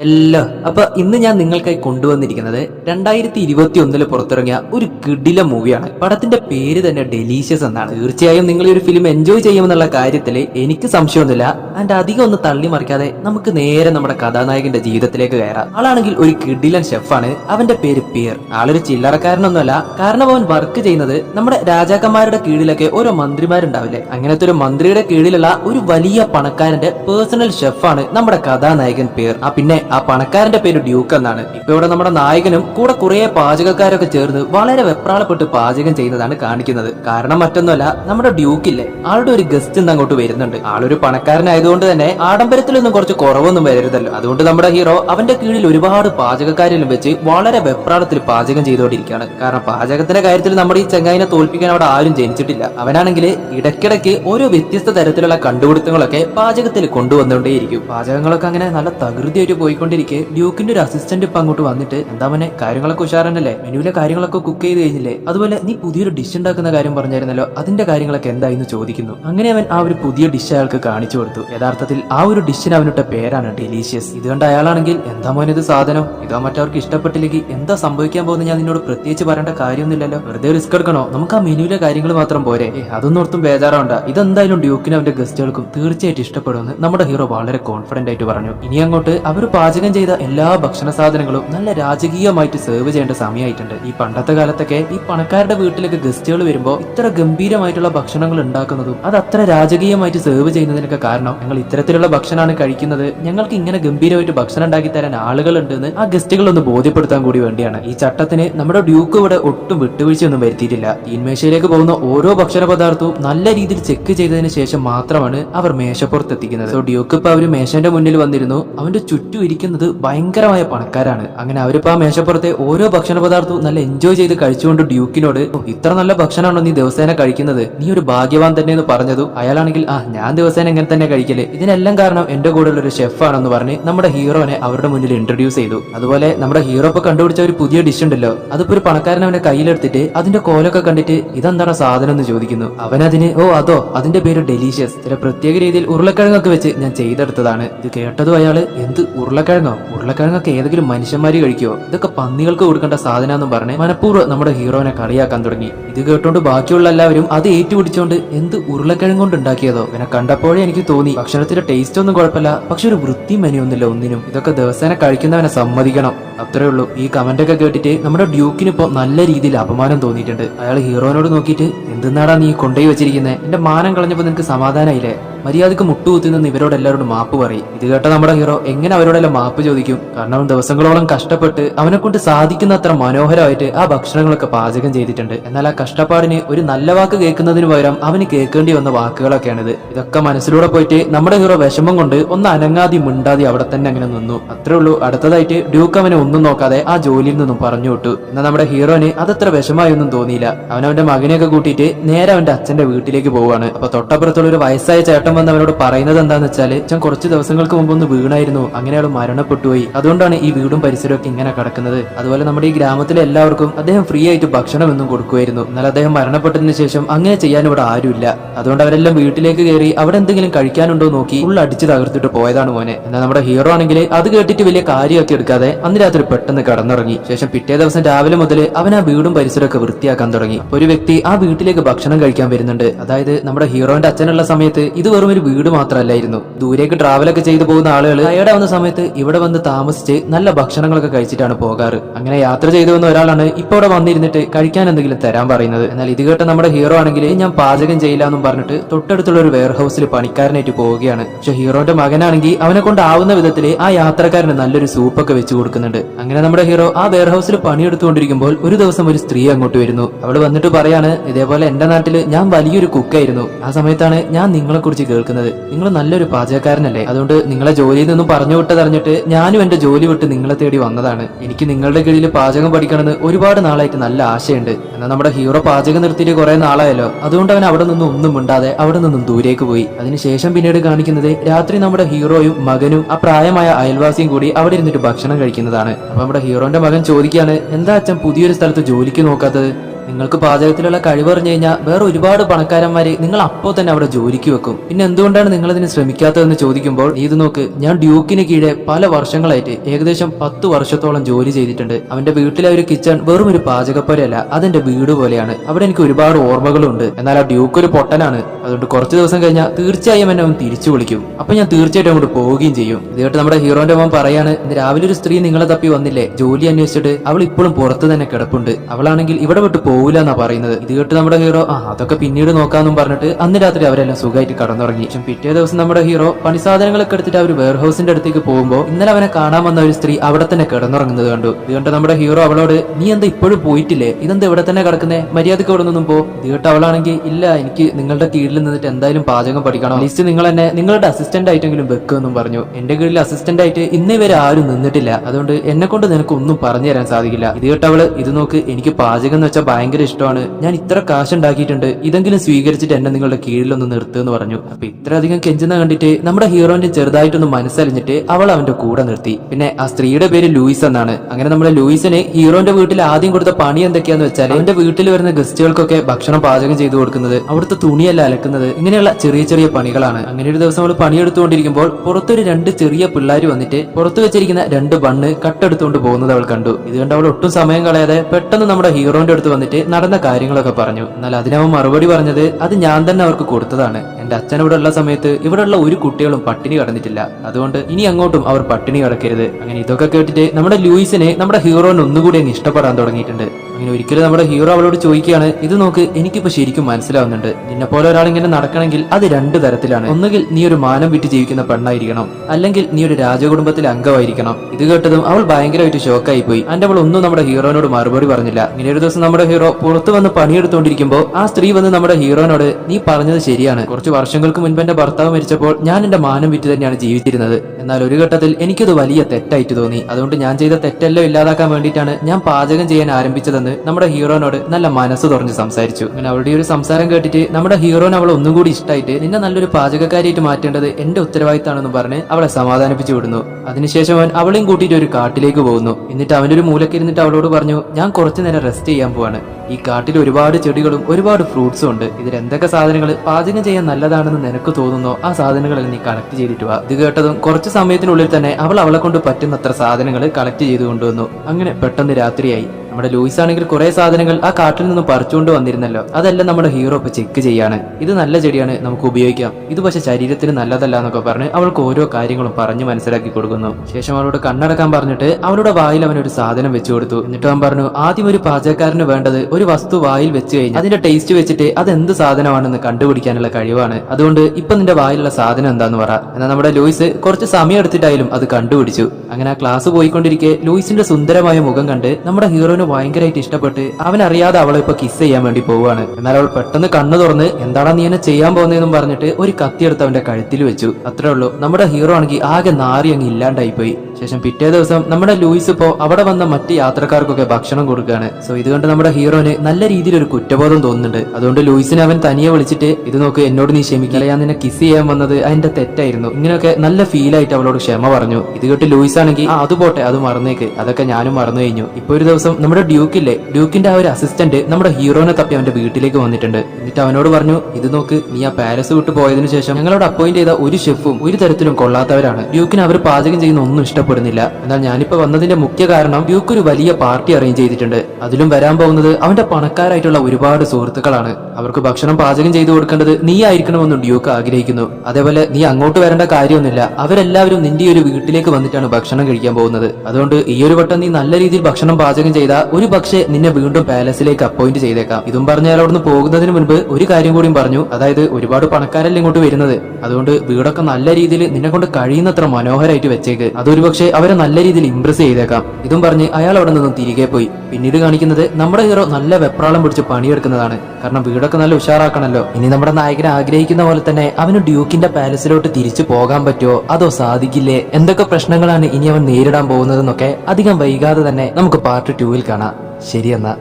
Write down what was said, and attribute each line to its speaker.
Speaker 1: Hello അപ്പൊ ഇന്ന് ഞാൻ നിങ്ങൾക്കായി കൊണ്ടുവന്നിരിക്കുന്നത് രണ്ടായിരത്തി ഇരുപത്തി ഒന്നിൽ പുറത്തിറങ്ങിയ ഒരു കിടില മൂവിയാണ്. പടത്തിന്റെ പേര് തന്നെ ഡെലീഷ്യസ് എന്നാണ്. തീർച്ചയായും നിങ്ങൾ ഒരു ഫിലിം എൻജോയ് ചെയ്യുമെന്നുള്ള കാര്യത്തിൽ എനിക്ക് സംശയമൊന്നുമില്ല. ആൻഡ് അധികം ഒന്ന് തള്ളി മറിക്കാതെ നമുക്ക് നേരെ നമ്മുടെ കഥാനായകന്റെ ജീവിതത്തിലേക്ക് കയറാം. ആളാണെങ്കിൽ ഒരു കിടിലൻ ഷെഫാണ് അവന്റെ പേര് പിയർ ആളൊരു ചില്ലറക്കാരനൊന്നുമല്ല. കാരണം അവൻ വർക്ക് ചെയ്യുന്നത് നമ്മുടെ രാജാക്കന്മാരുടെ കീഴിലൊക്കെ ഓരോ മന്ത്രിമാരുണ്ടാവില്ലേ? അങ്ങനത്തെ ഒരു മന്ത്രിയുടെ കീഴിലുള്ള ഒരു വലിയ പണക്കാരന്റെ പേഴ്സണൽ ഷെഫാണ് നമ്മുടെ കഥാനായകൻ പേർ. ആ പിന്നെ ആ പണക്കാരന്റെ പേര് ഡ്യൂക്ക് എന്നാണ്. ഇപ്പൊ ഇവിടെ നമ്മുടെ നായകനും കൂടെ കുറെ പാചകക്കാരൊക്കെ ചേർന്ന് വളരെ വെപ്രാളപ്പെട്ട് പാചകം ചെയ്യുന്നതാണ് കാണിക്കുന്നത്. കാരണം മറ്റൊന്നുമല്ല നമ്മുടെ ഡ്യൂക്കില്ലേ ആളുടെ ഒരു ഗസ്റ്റ് ഇന്ന് അങ്ങോട്ട് വരുന്നുണ്ട്. ആളൊരു പണക്കാരനായതുകൊണ്ട് തന്നെ ആഡംബരത്തിലൊന്നും കുറച്ച് കുറവൊന്നും വരരുതല്ലോ. അതുകൊണ്ട് നമ്മുടെ ഹീറോ അവന്റെ കീഴിൽ ഒരുപാട് പാചകക്കാരിലും വെച്ച് വളരെ വെപ്രാളത്തിൽ പാചകം ചെയ്തുകൊണ്ടിരിക്കുകയാണ്. കാരണം പാചകത്തിന്റെ കാര്യത്തിൽ നമ്മുടെ ഈ ചെങ്ങായിനെ തോൽപ്പിക്കാൻ അവിടെ ആരും ജനിച്ചിട്ടില്ല. അവനാണെങ്കിൽ ഇടയ്ക്കിടയ്ക്ക് ഓരോ വ്യത്യസ്ത തരത്തിലുള്ള കണ്ടുപിടുത്തങ്ങളൊക്കെ പാചകത്തിൽ കൊണ്ടുവന്നുകൊണ്ടേയിരിക്കും. പാചകങ്ങളൊക്കെ അങ്ങനെ നല്ല തകൃതിയായിട്ട് പോയിക്കൊണ്ടിരിക്കെ ഡ്യൂക്കിന്റെ ഒരു അസിസ്റ്റന്റ് ഇപ്പൊ അങ്ങോട്ട് വന്നിട്ട് എന്താ മനെ കാര്യങ്ങളൊക്കെ ഉഷാറുണ്ടല്ലേ മെനുവിലെ കാര്യങ്ങളൊക്കെ കുക്ക് ചെയ്ത് കഴിഞ്ഞില്ലേ? അതുപോലെ നീ പുതിയൊരു ഡിഷ് ഉണ്ടാക്കുന്ന കാര്യം പറഞ്ഞായിരുന്നല്ലോ അതിന്റെ കാര്യങ്ങളൊക്കെ എന്തായി എന്ന് ചോദിക്കുന്നു. അങ്ങനെ അവൻ ആ ഒരു പുതിയ ഡിഷ് അയാൾക്ക് കാണിച്ചു കൊടുത്തു. യഥാർത്ഥത്തിൽ ആ ഒരു ഡിഷിന് അവനിട്ട പേരാണ് ഡെലീഷ്യസ് ഇതുകൊണ്ട് അയാളാണെങ്കിൽ എന്താ മോനെ ഇത് സാധനം? ഇതോ മറ്റവർക്ക് ഇഷ്ടപ്പെട്ടില്ലെങ്കിൽ എന്താ സംഭവിക്കാൻ പോകുന്നത്? ഞാൻ നിന്നോട് പ്രത്യേകിച്ച് പറയേണ്ട കാര്യമൊന്നുമില്ലല്ലോ. വെറുതെ റിസ്ക് എടുക്കണോ? നമുക്ക് ആ മെനുവിലെ കാര്യങ്ങൾ മാത്രം പോരെ. അതൊന്നും ഓർത്തും ബേജാറാവണ്ട. ഇതെന്തായാലും ഡ്യൂക്കിനും അവന്റെ ഗസ്റ്റുകൾക്കും തീർച്ചയായിട്ടും ഇഷ്ടപ്പെടുമെന്ന് നമ്മുടെ ഹീറോ വളരെ കോൺഫിഡന്റ് ആയിട്ട് പറഞ്ഞു. ഇനി അങ്ങോട്ട് അവർ പാചകം ചെയ്ത എല്ലാ ഭക്ഷണ സാധനങ്ങളും നല്ല രാജകീയമായിട്ട് സെർവ് ചെയ്യേണ്ട സമയമായിട്ടുണ്ട്. ഈ പണ്ടത്തെ കാലത്തൊക്കെ ഈ പണക്കാരുടെ വീട്ടിലേക്ക് ഗസ്റ്റുകൾ വരുമ്പോൾ ഇത്ര ഗംഭീരമായിട്ടുള്ള ഭക്ഷണങ്ങൾ ഉണ്ടാക്കുന്നതും അത് അത്ര രാജകീയമായിട്ട് സെർവ് ചെയ്യുന്നതിനൊക്കെ കാരണം ഞങ്ങൾ ഇത്തരത്തിലുള്ള ഭക്ഷണമാണ് കഴിക്കുന്നത്. ഞങ്ങൾക്ക് ഇങ്ങനെ ഗംഭീരമായിട്ട് ഭക്ഷണം ഉണ്ടാക്കി തരാൻ ആളുകളുണ്ടെന്ന് ആ ഗസ്റ്റുകൾ ഒന്ന് ബോധ്യപ്പെടുത്താൻ കൂടി വേണ്ടിയാണ്. ഈ ചട്ടത്തിന് നമ്മുടെ ഡ്യൂക്ക് ഇവിടെ ഒട്ടും വിട്ടുവീഴ്ചയൊന്നും വരുത്തിയിട്ടില്ല. തീൻമേശയിലേക്ക് പോകുന്ന ഓരോ ഭക്ഷണ പദാർത്ഥവും നല്ല രീതിയിൽ ചെക്ക് ചെയ്തതിന് ശേഷം മാത്രമാണ് അവർ മേശപ്പുറത്ത് എത്തിക്കുന്നത് സോ ഡ്യൂക്ക് ഇപ്പൊ അവർ മേശന്റെ മുന്നിൽ വന്നിരുന്നു. അവന്റെ ചുറ്റും ഇരിക്കുന്നത് ഭയങ്കരമായ പണക്കാരാണ്. അങ്ങനെ അവരിപ്പോ ആ മേശപ്പുറത്തെ ഓരോ ഭക്ഷണ പദാർത്ഥവും നല്ല എൻജോയ് ചെയ്ത് കഴിച്ചുകൊണ്ട് ഡ്യൂക്കിനോട് ഇത്ര നല്ല ഭക്ഷണമാണോ നീ ദിവസേന കഴിക്കുന്നത്? നീ ഒരു ഭാഗ്യവാൻ തന്നെ എന്ന് പറഞ്ഞതു അയാളാണെങ്കിൽ ആ ഞാൻ ദിവസേന ഇങ്ങനെ തന്നെ കഴിക്കൽ. ഇതിനെല്ലാം കാരണം എന്റെ കൂടെയുള്ള ഒരു ഷെഫാണെന്ന് പറഞ്ഞ് നമ്മുടെ ഹീറോനെ അവരുടെ മുന്നിൽ ഇൻട്രൊഡ്യൂസ് ചെയ്തു. അതുപോലെ നമ്മുടെ ഹീറോ ഇപ്പൊ കണ്ടുപിടിച്ച ഒരു പുതിയ ഡിഷ് ഉണ്ടല്ലോ. അതിപ്പോ ഒരു പണക്കാരൻ അവന്റെ കയ്യിലെടുത്തിട്ട് അതിന്റെ കോലൊക്കെ കണ്ടിട്ട് ഇതെന്താണ് സാധനം എന്ന് ചോദിക്കുന്നു. അവനതിന് ഓ അതോ അതിന്റെ പേര് ഡെലീഷ്യസ് ചില പ്രത്യേക രീതിയിൽ ഉരുളക്കിഴങ്ങൊക്കെ വെച്ച് ഞാൻ ചെയ്തെടുത്തതാണ്. ഇത് കേട്ടതും അയാൾ എന്ത് ഉരുളക്കിഴങ്ങോ? ഉരുളക്കിഴങ്ങൊക്കെ ഏതെങ്കിലും മനുഷ്യന്മാര് കഴിക്കുവോ? ഇതൊക്കെ പന്നികൾക്ക് കൊടുക്കേണ്ട സാധനം പറഞ്ഞ് മനഃപൂർവം നമ്മുടെ ഹീറോനെ കളിയാക്കാൻ തുടങ്ങി. ഇത് കേട്ടോണ്ട് ബാക്കിയുള്ള എല്ലാവരും അത് ഏറ്റുപിടിച്ചോണ്ട് എന്ത് ഉരുളക്കിഴങ്ങ് കൊണ്ട് ഉണ്ടാക്കിയതോ? ഇവനെ കണ്ടപ്പോഴേ എനിക്ക് തോന്നി ഭക്ഷണത്തിന്റെ ടേസ്റ്റ് ഒന്നും കുഴപ്പമില്ല പക്ഷെ ഒരു വൃത്തി മനിയൊന്നുമില്ല ഒന്നിനും. ഇതൊക്കെ ദിവസേന കഴിക്കുന്നവനെ സമ്മതിക്കണം. അത്രേ ഉള്ളൂ. ഈ കമന്റ് ഒക്കെ കേട്ടിട്ട് നമ്മുടെ ഡ്യൂക്കിന് ഇപ്പോ നല്ല രീതിയിൽ അപമാനം തോന്നിയിട്ടുണ്ട്. അയാൾ ഹീറോനോട് നോക്കിയിട്ട് എന്തെന്നാടാ നീ കൊണ്ടുപോയി വെച്ചിരിക്കുന്നത് എന്റെ മാനം കളഞ്ഞപ്പോ നിനക്ക് സമാധാനമായില്ലേ മര്യാദയ്ക്ക് മുട്ടുകുത്തി നിന്ന് ഇവരോട് എല്ലാവരോടും മാപ്പ് പറയും. ഇത് കേട്ട നമ്മുടെ ഹീറോ എങ്ങനെ അവരോടെല്ലാം മാപ്പ് ചോദിക്കും? കാരണം ദിവസങ്ങളോളം കഷ്ടപ്പെട്ട് അവനെ കൊണ്ട് സാധിക്കുന്ന അത്ര മനോഹരമായിട്ട് ആ ഭക്ഷണങ്ങളൊക്കെ പാചകം ചെയ്തിട്ടുണ്ട്. എന്നാൽ ആ കഷ്ടപ്പാടിന് ഒരു നല്ല വാക്ക് കേൾക്കുന്നതിന് പകരം അവന് കേൾക്കേണ്ടി വന്ന വാക്കുകളൊക്കെയാണിത്. ഇതൊക്കെ മനസ്സിലൂടെ പോയിട്ട് നമ്മുടെ ഹീറോ വിഷമം കൊണ്ട് ഒന്ന് അനങ്ങാതി മിണ്ടാതി അവിടെ തന്നെ അങ്ങനെ നിന്നു. അത്രേ ഉള്ളൂ. അടുത്തതായിട്ട് ഡ്യൂക്ക് അവനെ ഒന്നും നോക്കാതെ ആ ജോലിയിൽ നിന്നും പറഞ്ഞു വിട്ടു. എന്നാൽ നമ്മുടെ ഹീറോന് അതത്ര വിഷമായി ഒന്നും തോന്നിയില്ല. അവൻ അവന്റെ മകനെയൊക്കെ കൂട്ടിയിട്ട് നേരെ അവന്റെ അച്ഛന്റെ വീട്ടിലേക്ക് പോവുകയാണ്. അപ്പൊ തൊട്ടപ്പുറത്തുള്ള ഒരു വയസ്സായ ചേട്ടൻ വന്ന് അവനോട് പറയുന്നത് എന്താന്ന് വെച്ചാൽ ഞാൻ കുറച്ച് ദിവസങ്ങൾക്ക് മുമ്പ് ഒന്ന് വീണായിരുന്നു. അങ്ങനെ അയാൾ മരണപ്പെട്ടുപോയി. അതുകൊണ്ടാണ് ഈ വീടും പരിസരമൊക്കെ ഇങ്ങനെ കിടക്കുന്നത്. അതുപോലെ നമ്മുടെ ഈ ഗ്രാമത്തിലെ എല്ലാവർക്കും അദ്ദേഹം ഫ്രീ ആയിട്ട് ഭക്ഷണം എന്നും കൊടുക്കുമായിരുന്നു. എന്നാൽ അദ്ദേഹം മരണപ്പെട്ടതിന് ശേഷം അങ്ങനെ ചെയ്യാൻ ഇവിടെ ആരുമില്ല. അതുകൊണ്ട് അവരെല്ലാം വീട്ടിലേക്ക് കയറി അവിടെ എന്തെങ്കിലും കഴിക്കാനുണ്ടോ നോക്കി ഉള്ള അടിച്ച് തകർത്തിട്ട് പോയതാണ് മോനെ. എന്നാൽ നമ്മുടെ ഹീറോ ആണെങ്കിൽ അത് കേട്ടിട്ട് വലിയ കാര്യമൊക്കെ എടുക്കാതെ അന്ന് രാത്രി പെട്ടെന്ന് കടന്നിറങ്ങി. ശേഷം പിറ്റേ ദിവസം രാവിലെ മുതൽ അവൻ ആ വീടും പരിസരമൊക്കെ വൃത്തിയാക്കാൻ തുടങ്ങി. ഒരു വ്യക്തി ആ വീട്ടിലേക്ക് ഭക്ഷണം കഴിക്കാൻ വരുന്നുണ്ട്. അതായത് നമ്മുടെ ഹീറോന്റെ അച്ഛനുള്ള സമയത്ത് ഇത് വെറും ഒരു വീട് മാത്രമല്ലായിരുന്നു. ദൂരേക്ക് ട്രാവലൊക്കെ ചെയ്തു പോകുന്ന ആളുകൾ ടയേർഡാവുന്ന സമയത്ത് ഇവിടെ വന്ന് താമസിച്ച് നല്ല ഭക്ഷണങ്ങളൊക്കെ കഴിച്ചിട്ടാണ് പോകാറ്. അങ്ങനെ യാത്ര ചെയ്തു വന്ന ഒരാളാണ് ഇപ്പൊ ഇവിടെ വന്നിരുന്നിട്ട് കഴിക്കാൻ എന്തെങ്കിലും തരാൻ പറയുന്നത്. എന്നാൽ ഇത് കേട്ട നമ്മുടെ ഹീറോ ആണെങ്കിൽ ഞാൻ പാചകം ചെയ്യില്ല എന്നും പറഞ്ഞിട്ട് തൊട്ടടുത്തുള്ള ഒരു വെയർ ഹൗസിൽ പണിക്കാരനായിട്ട് പോവുകയാണ്. പക്ഷെ ഹീറോന്റെ മകനാണെങ്കിൽ അവനെ കൊണ്ടാവുന്ന വിധത്തിൽ ആ യാത്രക്കാരന് നല്ലൊരു സൂപ്പൊക്കെ വെച്ചു കൊടുക്കുന്നുണ്ട്. അങ്ങനെ നമ്മുടെ ഹീറോ ആ വെയർ ഹൗസിൽ പണിയെടുത്തുകൊണ്ടിരിക്കുമ്പോൾ ഒരു ദിവസം ഒരു സ്ത്രീ അങ്ങോട്ട് വരുന്നു. അവൾ വന്നിട്ട് പറയാണ് ഇതേപോലെ എന്റെ നാട്ടിൽ ഞാൻ വലിയൊരു കുക്കായിരുന്നു ആ സമയത്താണ് ഞാൻ നിങ്ങളെ കുറിച്ച് കേൾക്കുന്നത്. നിങ്ങൾ നല്ലൊരു പാചകക്കാരനല്ലേ. അതുകൊണ്ട് നിങ്ങളെ ജോലിയിൽ നിന്നും പറഞ്ഞു വിട്ടതറിഞ്ഞിട്ട് ഞാനും എന്റെ ജോലി വിട്ട് നിങ്ങളെ തേടി വന്നതാണ്. എനിക്ക് നിങ്ങളുടെ കീഴിൽ പാചകം പഠിക്കണമെന്ന് ഒരുപാട് നാളായിട്ട് നല്ല ആശയുണ്ട്. എന്നാൽ നമ്മുടെ ഹീറോ പാചകം നിർത്തിയിട്ട് കുറെ നാളായല്ലോ. അതുകൊണ്ട് അവൻ അവിടെ നിന്നും ഒന്നും മിണ്ടാതെ അവിടെ നിന്നും ദൂരേക്ക് പോയി. അതിനുശേഷം പിന്നീട് കാണിക്കുന്നത് രാത്രി നമ്മുടെ ഹീറോയും മകനും ആ പ്രായമായ അയൽവാസിയും കൂടി അവിടെ ഇരുന്നിട്ട് ഭക്ഷണം കഴിക്കുന്നതാണ്. അപ്പൊ നമ്മുടെ ഹീറോന്റെ മകൻ ചോദിക്കുകയാണ് എന്താ അച്ഛൻ പുതിയൊരു സ്ഥലത്ത് ജോലിക്ക് നോക്കാത്തത്? നിങ്ങൾക്ക് പാചകത്തിലുള്ള കഴിവ് പറഞ്ഞു കഴിഞ്ഞാൽ വേറെ ഒരുപാട് പണക്കാരന്മാരെ നിങ്ങൾ അപ്പോൾ തന്നെ അവിടെ ജോലിക്ക് വെക്കും. പിന്നെ എന്തുകൊണ്ടാണ് നിങ്ങൾ അതിന് ശ്രമിക്കാത്തതെന്ന് ചോദിക്കുമ്പോൾ നീ ഇത് നോക്ക് ഞാൻ ഡ്യൂക്കിന് കീഴെ പല വർഷങ്ങളായിട്ട് ഏകദേശം പത്ത് വർഷത്തോളം ജോലി ചെയ്തിട്ടുണ്ട്. അവന്റെ വീട്ടിലെ ഒരു കിച്ചൺ വെറും ഒരു പാചകപ്പുരയല്ല അതെന്റെ വീട് പോലെയാണ്. അവിടെ എനിക്ക് ഒരുപാട് ഓർമ്മകളുണ്ട്. എന്നാൽ ആ ഡ്യൂക്ക് ഒരു പൊട്ടനാണ്. അതുകൊണ്ട് കുറച്ച് ദിവസം കഴിഞ്ഞാൽ തീർച്ചയായും എന്നെ അവൻ തിരിച്ചു വിളിക്കും. അപ്പൊ ഞാൻ തീർച്ചയായിട്ടും അങ്ങോട്ട് പോവുകയും ചെയ്യും. ഇത് കേട്ട് നമ്മുടെ ഹീറോന്റെ മോൻ പറയാണ് രാവിലെ ഒരു സ്ത്രീ നിങ്ങളെ തപ്പി വന്നില്ലേ? ജോലി അന്വേഷിച്ചിട്ട് അവൾ ഇപ്പോഴും പുറത്ത് തന്നെ കിടപ്പുണ്ട്. അവളാണെങ്കിൽ ഇവിടെ വിട്ട് പോവില്ല എന്നാ പറയുന്നത്. ഇത് കേട്ട് നമ്മുടെ ഹീറോ ആ അതൊക്കെ പിന്നീട് നോക്കാന്നും പറഞ്ഞിട്ട് അന്ന് രാത്രി അവരെല്ലാം സുഖമായിട്ട് കടന്നുറങ്ങി. പിറ്റേ ദിവസം നമ്മുടെ ഹീറോ പണി സാധനങ്ങളൊക്കെ എടുത്തിട്ട് അവർ വെയർ ഹൗസിന്റെ അടുത്തേക്ക് പോകുമ്പോൾ ഇന്നലെ അവനെ കാണാൻ വന്ന ഒരു സ്ത്രീ അവിടെ തന്നെ കിടന്നുറങ്ങുന്നത് കണ്ടു. ഇത് കണ്ട് നമ്മുടെ ഹീറോ അവളോട് നീ എന്താ ഇപ്പോഴും പോയിട്ടില്ലേ? ഇതെന്താ ഇവിടെ തന്നെ കിടക്കുന്നേ? മര്യാദയ്ക്ക് ഇവിടെ നിന്നും പോ. ഇത് കേട്ട് അവളാണെങ്കിൽ ഇല്ല എനിക്ക് നിങ്ങളുടെ കീഴിൽ നിന്നിട്ട് എന്തായാലും പാചകം പഠിക്കണം. ലിസ്റ്റ് നിങ്ങൾ എന്നെ നിങ്ങളുടെ അസിസ്റ്റന്റ് ആയിട്ടെങ്കിലും വെക്കുമെന്നും പറഞ്ഞു. എന്റെ കീഴിൽ അസിസ്റ്റന്റ് ആയിട്ട് ഇന്നേ വരെ ആരും നിന്നിട്ടില്ല. അതുകൊണ്ട് എന്നെ കൊണ്ട് നിനക്ക് ഒന്നും പറഞ്ഞു തരാൻ സാധിക്കില്ല. ഇത് കേട്ട് അവൾ ഇത് നോക്ക് എനിക്ക് പാചകം എന്ന് വെച്ചാൽ ഭയങ്കര ഇഷ്ടമാണ്. ഞാൻ ഇത്ര കാശ് ഉണ്ടാക്കിയിട്ടുണ്ട് ഇതെങ്കിലും സ്വീകരിച്ചിട്ട് എന്നെ നിങ്ങളുടെ കീഴിലൊന്ന് നിർത്തുമെന്ന് പറഞ്ഞു. അപ്പൊ ഇത്രയധികം കെഞ്ചുന്ന കണ്ടിട്ട് നമ്മുടെ ഹീറോന്റെ ചെറുതായിട്ടൊന്ന് മനസ്സലിഞ്ഞിട്ട് അവൾ അവന്റെ കൂടെ നിർത്തി. പിന്നെ ആ സ്ത്രീയുടെ പേര് ലൂയിസ് എന്നാണ്. അങ്ങനെ നമ്മുടെ ലൂയിസിന് ഹീറോന്റെ വീട്ടിൽ ആദ്യം കൊടുത്ത പണി എന്തൊക്കെയാന്ന് വെച്ചാൽ അവന്റെ വീട്ടിൽ വരുന്ന ഗസ്റ്റുകൾക്കൊക്കെ ഭക്ഷണം പാചകം ചെയ്തു കൊടുക്കുന്നത് അവിടുത്തെ തുണിയല്ല അലക്കുന്നത് ഇങ്ങനെയുള്ള ചെറിയ ചെറിയ പണികളാണ്. അങ്ങനെ ഒരു ദിവസം അവൾ പണിയെടുത്തുകൊണ്ടിരിക്കുമ്പോൾ പുറത്തൊരു രണ്ട് ചെറിയ പിള്ളേർ വന്നിട്ട് പുറത്തു വെച്ചിരിക്കുന്ന രണ്ട് ബണ്ണ് കട്ടെടുത്തുകൊണ്ട് പോകുന്നത് അവൾ കണ്ടു. ഇത് കണ്ട് അവൾ ഒട്ടും സമയം കളയാതെ പെട്ടെന്ന് നമ്മുടെ ഹീറോന്റെ അടുത്ത് വന്നിട്ട് നടന്ന കാര്യങ്ങളൊക്കെ പറഞ്ഞു. എന്നാൽ അതിനവൻ മറുപടി പറഞ്ഞത് അത് ഞാൻ തന്നെ അവർക്ക് കൊടുത്തതാണ്. എന്റെ അച്ഛൻ ഇവിടെ ഉള്ള സമയത്ത് ഇവിടെയുള്ള ഒരു കുട്ടികളും പട്ടിണി കടന്നിട്ടില്ല. അതുകൊണ്ട് ഇനി അങ്ങോട്ടും അവർ പട്ടിണി കിടക്കരുത്. അങ്ങനെ ഇതൊക്കെ കേട്ടിട്ട് നമ്മുടെ ലൂയിസിനെ നമ്മുടെ ഹീറോനെ ഒന്നുകൂടി അങ്ങ് ഇഷ്ടപ്പെടാൻ തുടങ്ങിയിട്ടുണ്ട്. അങ്ങനെ ഒരിക്കലും നമ്മുടെ ഹീറോ അവളോട് ചോദിക്കുകയാണ് ഇത് നോക്ക് എനിക്കിപ്പോ ശരിക്കും മനസ്സിലാവുന്നുണ്ട്. നിന്നെ പോലെ ഒരാൾ ഇങ്ങനെ നടക്കണമെങ്കിൽ അത് രണ്ട് തരത്തിലാണ്. ഒന്നുകിൽ നീ ഒരു മാനം വിറ്റ് ജീവിക്കുന്ന പെണ്ണായിരിക്കണം അല്ലെങ്കിൽ നീ ഒരു രാജകുടുംബത്തിലെ അംഗമായിരിക്കണം. ഇത് കേട്ടതും അവൾ ഭയങ്കരമായിട്ട് ഷോക്കായി പോയി അന്റെ അവൾ ഒന്നും നമ്മുടെ ഹീറോനോട് മറുപടി പറഞ്ഞില്ല. ഇങ്ങനെ ഒരു ദിവസം നമ്മുടെ ഹീറോ പുറത്തു വന്ന് പണിയെടുത്തുകൊണ്ടിരിക്കുമ്പോൾ ആ സ്ത്രീ വന്ന് നമ്മുടെ ഹീറോനോട് നീ പറഞ്ഞത് ശരിയാണ്. കുറച്ച് വർഷങ്ങൾക്ക് മുൻപ് എന്റെ ഭർത്താവ് മരിച്ചപ്പോൾ ഞാൻ എന്റെ മാനം വിറ്റ് തന്നെയാണ് ജീവിച്ചിരുന്നത്. എന്നാൽ ഒരു ഘട്ടത്തിൽ എനിക്കത് വലിയ തെറ്റായിട്ട് തോന്നി. അതുകൊണ്ട് ഞാൻ ചെയ്ത തെറ്റെല്ലാം ഇല്ലാതാക്കാൻ വേണ്ടിയിട്ടാണ് ഞാൻ പാചകം ചെയ്യാൻ ആരംഭിച്ചതെന്ന് നമ്മുടെ ഹീറോനോട് നല്ല മനസ്സ് തുറഞ്ഞ് സംസാരിച്ചു. അങ്ങനെ അവളുടെ ഒരു സംസാരം കേട്ടിട്ട് നമ്മുടെ ഹീറോന് അവളെ ഒന്നും കൂടി ഇഷ്ടമായിട്ട് നിന്നെ നല്ലൊരു പാചകക്കാരിയായിട്ട് മാറ്റേണ്ടത് എന്റെ ഉത്തരവാദിത്തമാണെന്ന് പറഞ്ഞ് അവളെ സമാധാനിപ്പിച്ചു വിടുന്നു. അതിനുശേഷം അവൻ അവളെയും കൂട്ടിയിട്ട് ഒരു കാട്ടിലേക്ക് പോകുന്നു. എന്നിട്ട് അവന്റെ ഒരു മൂലക്കിരുന്നിട്ട് അവളോട് പറഞ്ഞു ഞാൻ കുറച്ചു നേരം റെസ്റ്റ് ചെയ്യാൻ പോവാണ്. ഈ കാട്ടിൽ ഒരുപാട് ചെടികളും ഒരുപാട് ഫ്രൂട്ട്സും ഉണ്ട്. ഇതിൽ എന്തൊക്കെ സാധനങ്ങൾ പാചകം ചെയ്യാൻ നല്ലതാണെന്ന് നിനക്ക് തോന്നുന്നോ ആ സാധനങ്ങൾ നീ കളക്ട് ചെയ്തിട്ട് വാ. ഇത് കേട്ടതും കുറച്ച് സമയത്തിനുള്ളിൽ തന്നെ അവൾ അവളെ കൊണ്ട് പറ്റുന്നത്ര സാധനങ്ങൾ കളക്ട് ചെയ്ത് കൊണ്ടുവന്നു. അങ്ങനെ പെട്ടെന്ന് രാത്രിയായി. നമ്മുടെ ലൂയിസ് ആണെങ്കിൽ കുറെ സാധനങ്ങൾ ആ കാട്ടിൽ നിന്ന് പറിച്ചുകൊണ്ട് വന്നിരുന്നല്ലോ. അതെല്ലാം നമ്മുടെ ഹീറോ ഇപ്പൊ ചെക്ക് ചെയ്യാണ്. ഇത് നല്ല ചെടിയാണ് നമുക്ക് ഉപയോഗിക്കാം. ഇത് പക്ഷെ ശരീരത്തിന് നല്ലതല്ല എന്നൊക്കെ പറഞ്ഞ് അവൾക്ക് ഓരോ കാര്യങ്ങളും പറഞ്ഞു മനസ്സിലാക്കി കൊടുക്കുന്നു. ശേഷം അവളോട് കണ്ണടക്കാൻ പറഞ്ഞിട്ട് അവളുടെ വായിൽ അവൻ ഒരു സാധനം വെച്ചു കൊടുത്തു. എന്നിട്ട് അവൻ പറഞ്ഞു ആദ്യം ഒരു പാചകക്കാരന് വേണ്ടത് ഒരു വസ്തു വായിൽ വെച്ച് കഴിഞ്ഞാൽ അതിന്റെ ടേസ്റ്റ് വെച്ചിട്ട് അത് എന്ത് സാധനമാണെന്ന് കണ്ടുപിടിക്കാനുള്ള കഴിവാണ്. അതുകൊണ്ട് ഇപ്പൊ നിന്റെ വായിലുള്ള സാധനം എന്താന്ന് പറ. എന്നാൽ നമ്മുടെ ലൂയിസ് കുറച്ച് സമയം എടുത്തിട്ടായാലും അത് കണ്ടുപിടിച്ചു. അങ്ങനെ ആ ക്ലാസ് പോയിക്കൊണ്ടിരിക്കെ ലൂയിസിന്റെ സുന്ദരമായ മുഖം കണ്ട് നമ്മുടെ ഹീറോന് ഭയങ്കരമായിട്ട് ഇഷ്ടപ്പെട്ട് അവൻ അറിയാതെ അവളെ ഇപ്പൊ കിസ് ചെയ്യാൻ വേണ്ടി പോവുകയാണ്. എന്നാൽ അവൾ പെട്ടെന്ന് കണ്ണു തുറന്ന് എന്താണ് നീ എന്നെ ചെയ്യാൻ പോകുന്നതെന്നും പറഞ്ഞിട്ട് ഒരു കത്തി എടുത്ത് അവന്റെ കഴുത്തിൽ വെച്ചു. അത്രേ ഉള്ളൂ. നമ്മുടെ ഹീറോ ആണെങ്കിൽ ആകെ നാറി അങ്ങ് ഇല്ലാണ്ടായി പോയി ശേഷം പിറ്റേ ദിവസം നമ്മുടെ ലൂയിസ് ഇപ്പോ അവിടെ വന്ന മറ്റ് യാത്രക്കാർക്കൊക്കെ ഭക്ഷണം കൊടുക്കുകയാണ്. സോ ഇതുകൊണ്ട് കണ്ട് നമ്മുടെ ഹീറോന് നല്ല രീതിയിൽ ഒരു കുറ്റബോധം തോന്നുന്നുണ്ട്. അതുകൊണ്ട് ലൂയിസിനെ അവൻ തനിയെ വിളിച്ചിട്ട് ഇത് നോക്ക് എന്നോട് നീ ക്ഷമിക്കില്ല ഞാൻ നിന്നെ കിസ് ചെയ്യാൻ വന്നത് അതിന്റെ തെറ്റായിരുന്നു. ഇങ്ങനെയൊക്കെ നല്ല ഫീൽ ആയിട്ട് അവളോട് ക്ഷമ പറഞ്ഞു. ഇത് കേട്ട് ലൂയിസ് ആണെങ്കിൽ ആ അത് പോട്ടെ അത് മറന്നേക്ക്. അതൊക്കെ ഞാനും മറന്നു കഴിഞ്ഞു. ഇപ്പൊ ഒരു ദിവസം നമ്മുടെ ഡ്യൂക്കില്ലേ? ഡ്യൂക്കിന്റെ ആ ഒരു അസിസ്റ്റന്റ് നമ്മുടെ ഹീറോനെ തപ്പി അവന്റെ വീട്ടിലേക്ക് വന്നിട്ടുണ്ട്. എന്നിട്ട് അവനോട് പറഞ്ഞു ഇത് നോക്ക് നീ ആ പാലസ് വിട്ട് പോയതിനു ശേഷം ഞങ്ങളോട് അപ്പോയിന്റ് ചെയ്ത ഒരു ഷെഫും ഒരു തരത്തിലും കൊള്ളാത്തവരാണ്. ഡ്യൂക്കിന് അവർ പാചകം ചെയ്യുന്ന ഒന്നും ഇഷ്ടപ്പെടുന്നില്ല. എന്നാൽ ഞാനിപ്പോ വന്നതിന്റെ മുഖ്യ കാരണം ഡ്യൂക്ക് ഒരു വലിയ പാർട്ടി അറേഞ്ച് ചെയ്തിട്ടുണ്ട്. അതിലും വരാൻ പോകുന്നത് അവന്റെ പണക്കാരായിട്ടുള്ള ഒരുപാട് സുഹൃത്തുക്കളാണ്. അവർക്ക് ഭക്ഷണം പാചകം ചെയ്തു കൊടുക്കേണ്ടത് നീ ആയിരിക്കണമെന്ന് ഡ്യൂക്ക് ആഗ്രഹിക്കുന്നു. അതേപോലെ നീ അങ്ങോട്ട് വരേണ്ട കാര്യമൊന്നുമില്ല. അവരെല്ലാവരും നിന്റെ ഒരു വീട്ടിലേക്ക് വന്നിട്ടാണ് ഭക്ഷണം കഴിക്കാൻ പോകുന്നത്. അതുകൊണ്ട് ഈ ഒരു വട്ടം നീ നല്ല രീതിയിൽ ഭക്ഷണം പാചകം ചെയ്താൽ ഒരു പക്ഷേ നിന്നെ വീണ്ടും പാലസിലേക്ക് അപ്പോയിന്റ് ചെയ്തേക്കാം. ഇതും പറഞ്ഞ അയാൾ അവിടുന്ന് പോകുന്നതിന് മുൻപ് ഒരു കാര്യം കൂടിയും പറഞ്ഞു. അതായത് ഒരുപാട് പണക്കാരല്ലേ ഇങ്ങോട്ട് വരുന്നത്? അതുകൊണ്ട് വീടൊക്കെ നല്ല രീതിയിൽ നിന്നെ കൊണ്ട് കഴിയുന്നത്ര മനോഹരമായിട്ട് വെച്ചേക്ക്. അതൊരു പക്ഷേ അവരെ നല്ല രീതിയിൽ ഇംപ്രസ് ചെയ്തേക്കാം. ഇതും പറഞ്ഞ് അയാൾ അവിടെ നിന്നും തിരികെ പോയി. പിന്നീട് കാണിക്കുന്നത് നമ്മുടെ ഹീറോ നല്ല വെപ്രാളം പിടിച്ച് പണിയെടുക്കുന്നതാണ്. കാരണം വീടൊക്കെ നല്ല ഉഷാറാക്കണല്ലോ. ഇനി നമ്മുടെ നായകൻ ആഗ്രഹിക്കുന്ന പോലെ തന്നെ അവന് ഡ്യൂക്കിന്റെ പാലസിലോട്ട് തിരിച്ചു പോകാൻ പറ്റുമോ അതോ സാധിക്കില്ലേ? എന്തൊക്കെ പ്രശ്നങ്ങളാണ് ഇനി അവൻ നേരിടാൻ പോകുന്നതെന്നൊക്കെ അധികം വൈകാതെ തന്നെ നമുക്ക് പാർട്ട് ടൂവിൽ കാണാം. ശരിയെന്നാ